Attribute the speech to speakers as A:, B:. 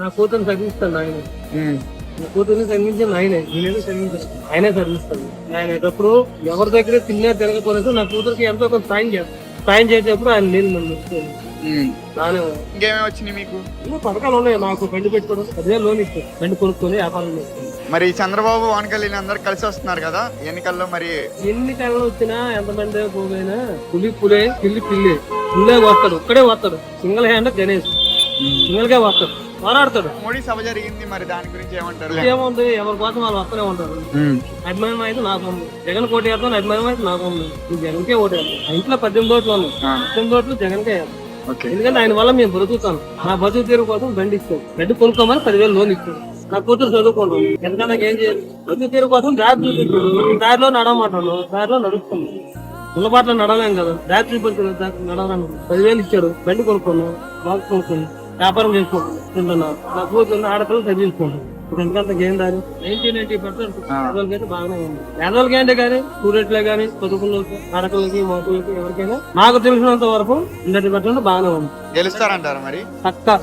A: నా కూతురు చదివిస్తాను ఆయన నా కూతుర్ని చదివించింది ఆయనే నేనేదో చదివించాను. ఆయనే చదివిస్తాను. ఆయన ఎప్పుడు ఎవరి దగ్గర తిన్నా తిరగకపోలేదు నా కూతురికి ఎంతో కొంత సాయం చేస్తాను సాయం చేసేటప్పుడు ఆయన నేను నన్ను. నానే.
B: వచ్చినాయి మీకు?
A: ఇంకా పథకాలు ఉన్నాయి. నాకు బండి పెట్టుకోవడం పదివేలు లోన్ ఇస్తాను. బండి కొనుక్కొని వ్యాపారం చేస్తాను.
B: మరి చంద్రబాబు పవన్ కళ్యాణ్ అందరు కలిసి వస్తున్నారు కదా? ఎన్నికల్లో మరి
A: ఎన్ని కళలు వచ్చినా ఎంతమంది పోయినా పులి పులే పిల్లి పిల్లి. పుల్లే వస్తాడు. ఒక్కడే వస్తాడు. Single hand Ganesh. సింగిల్గా వస్తాడు. పోరాడతాడు
B: మోడీ సభ జరిగింది మరి దాని గురించి ఏమంటారు?
A: ఏముంది ఎవరి కోసం వాళ్ళు వస్తూనే ఉంటారు. అభిమానం అయితే నాకు ఉంది. జగన్ కోటి వేస్తాను అభిమానం అయితే నాకు ఉంది. నేను జగన్కే ఓటు ఇంట్లో పద్దెనిమిది ఓట్లు ఉన్నాయి. పద్దెనిమిది ఓట్లు జగన్కే వేస్తాను
B: ఓకే.
A: ఎందుకంటే ఆయన వల్ల మేము బ్రతుకుతాను నా బతుకు తీరు కోసం బండి ఇస్తాను బండి కొనుక్కోమని పదివేలు లోన్ ఇస్తాడు నా కూతురు చదువుకుంటాను ఎందుకంటే నాకు ఏం చేయదు బతుకు తీరు కోసం దారి చూపిస్తాడు దారిలో నడవమంటాను దారిలో నడుస్తాను ఉల్లబాట్లో నడవలేం కదా. దారి చూపించాడు దారి నడవలేను పదివేలు ఇచ్చాడు. బండి కొనుక్కున్నాను బాగా కొనుక్కున్నాను వ్యాపారం చేసుకుంటాను తింటున్నాను నా కూతురు ఆడపిల్లలు చదివించుకుంటాను ఇప్పుడు ఎందుకంటే ఏం దారి నైన్టీ నైన్టీ పర్సెంట్ పేదవాళ్ళకి అయితే బాగానే ఉంది. పేదవాళ్ళకి ఏంటి కానీ? స్టూడెంట్లే కానీ చదువుకున్నకి ఆడపిల్లలకి మోకులకి ఎవరికైనా నాకు తెలిసినంత వరకు హండ్రెడ్ పర్సెంట్ బాగానే ఉంది.
B: గెలుస్తారంటారు మరి?
A: పక్కా.